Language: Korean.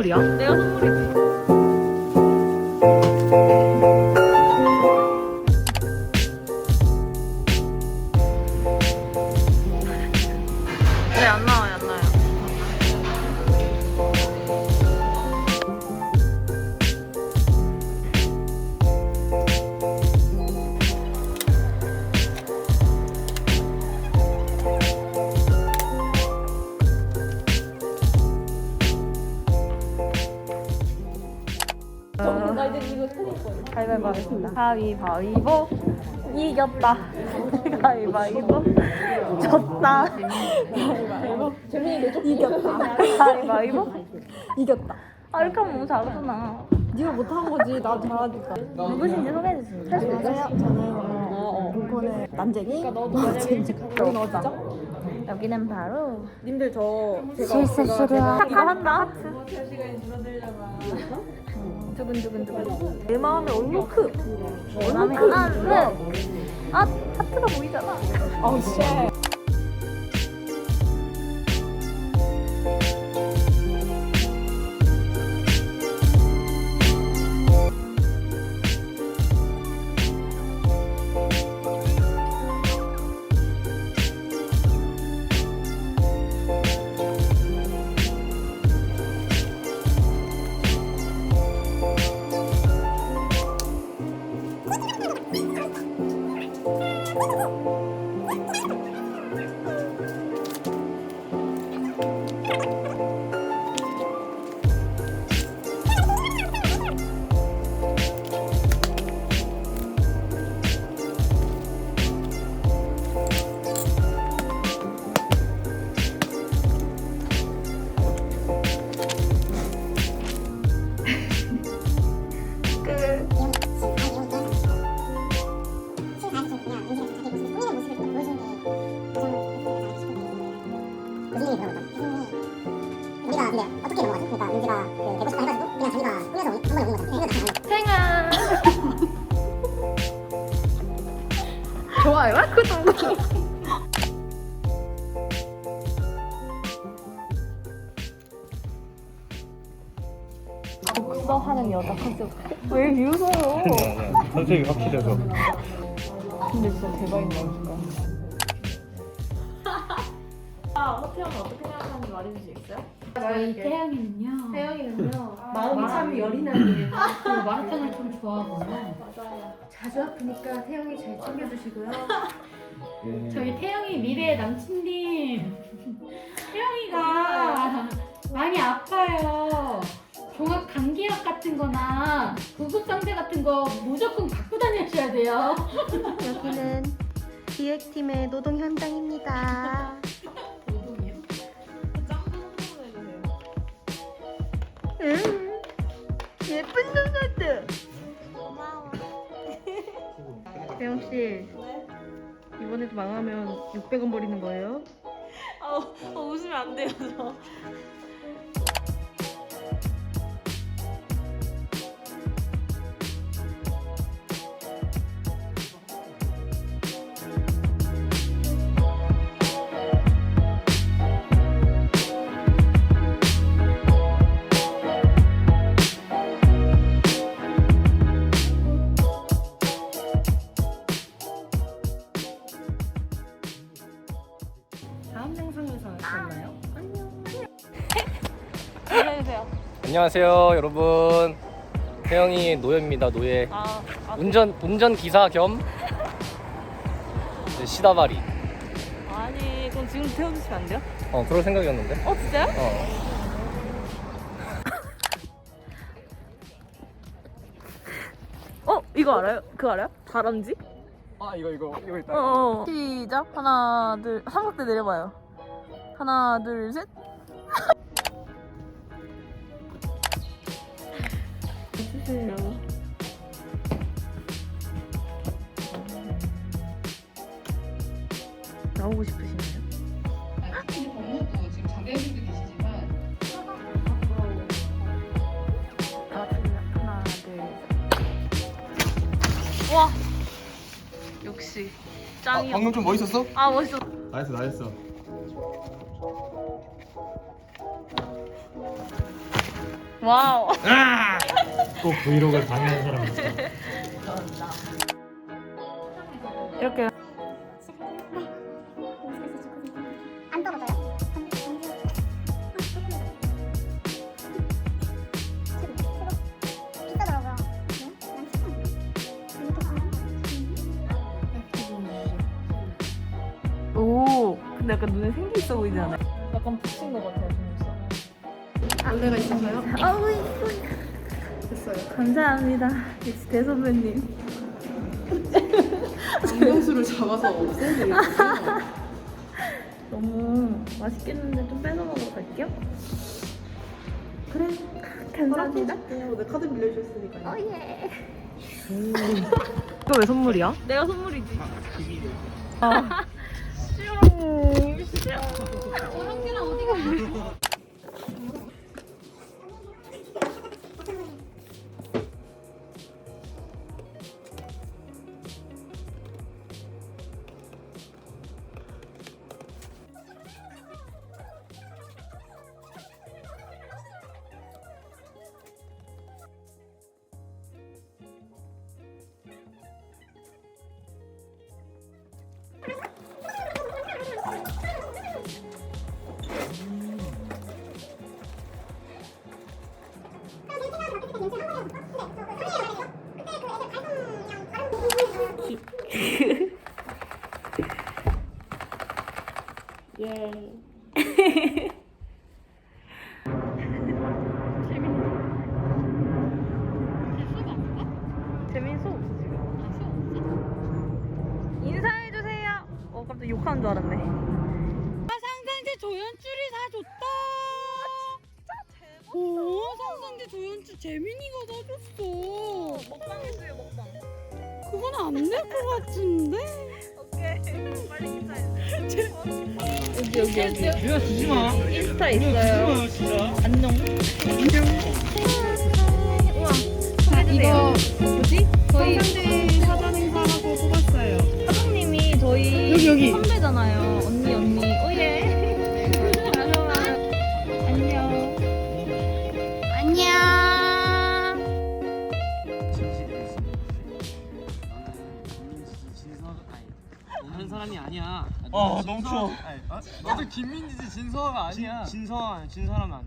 선물이야? 내가 선물이지. 나 이제 이거 가위바위보 하겠습니다. 가위바위보 이겼다. 가위바위보 졌다. 가위바위보 이겼다. 가위바위보 이겼다. 아 이렇게 하면 너무 잘하잖아. 네가 못한 거지 나 잘하니까 누구신지 소개해 주세요. 할수 있어요? 저는 본권의 난쟁이 여기 어디죠? 여기는 바로 님들 저. 제가- 한다. 두근두근두근. 내 마음에 하나, 아 하트가 보이잖아. 어 우쉣 우리가 근데 어떻게 넘어가죠? 그러니까 민지가 그 배고 싶다 해가지고 그냥 자기가 꾸며서 한 번에 오는 거죠. 그러니까 다 생아. 좋아요? 구독. 독서하는 여자 컨셉. 왜 비웃어요? 선생님이 확실해서 근데 진짜 대박인 거 아, 허태형은 어떻게 생각하는지 말해줄 수 있어요? 저희 태양이는요. 태영이는요, 마음이 참 여린하게. 그 마라탕을 좀 좋아하고요. 맞아요. 자주 아프니까 태영이 잘 챙겨주시고요. 저희 태영이 미래의 남친님. 태영이가 많이 아파요. 종합 감기약 같은 거나 구급 상태 같은 거 무조건 갖고 다니셔야 돼요. 여기는 기획팀의 노동 현장입니다. 응, 예쁜 눈사들. 고마워. 대영 씨, 이번에도 망하면 600원 버리는 거예요? 어, 어, 웃으면 안 돼요, 저. 다음 영상에서 만나요 안녕하세요 여러분 태영이 노예입니다 노예 아, 아, 운전 운전 기사 겸 이제 시다발이 아니, 그럼 지금 태워주시면 안 돼요? 어 그럴 생각이었는데 어, 진짜요? 어 어, 이거 알아요? 그거 알아요? 다람쥐? 아 이거 이거 이거 있다 어, 어. 시작. 하나, 둘, 삼각대 내려봐요. 하나, 둘, 셋. 해주세요. 나오고 싶으시나요? 이제 법무부 지금 자대분도 계시지만 다 같이 하나, 둘, 셋. 와! 역시 짱이야. 방금 좀 멋있었어? 아 멋있어. 나이스 나이스 와우. 꼭 브이로그를 방해하는 사람 있어. 이렇게 근데 약간 눈에 생기 있어 보이지 않아요? 약간 붙인 것 같아요, 지금. 안내가 있어서요? 아우 이거. 됐어요. 감사합니다. 역시 대선배님. 안경수를 잡아서 없애드릴게요. 너무 맛있겠는데 좀 뺏어 먹으러 갈게요. 그래. 감사합니다. 내 카드 빌려주셨으니까요. 오예. 이거 왜 선물이야? 내가 선물이지. 아. 싫어. 싫어. 재민수 없어 지금. 인사해 주세요. 어 깜짝 욕하는 줄 알았네. 상상제 조연출이 사줬다. 오, 상상제 조연 출 재민이가 사줬어. 먹방 해주세요 먹방. 그건 안 될 것 같은데. 오케이. 빨리 인사해주세요. 여기 여기 여기. 내가 주지 마. 인스타 있어요. 진짜. 안녕. 아니야. 아 너무 추워. 나도 김민지지 진서가 아니야. 진서 진 사람은 안 돼.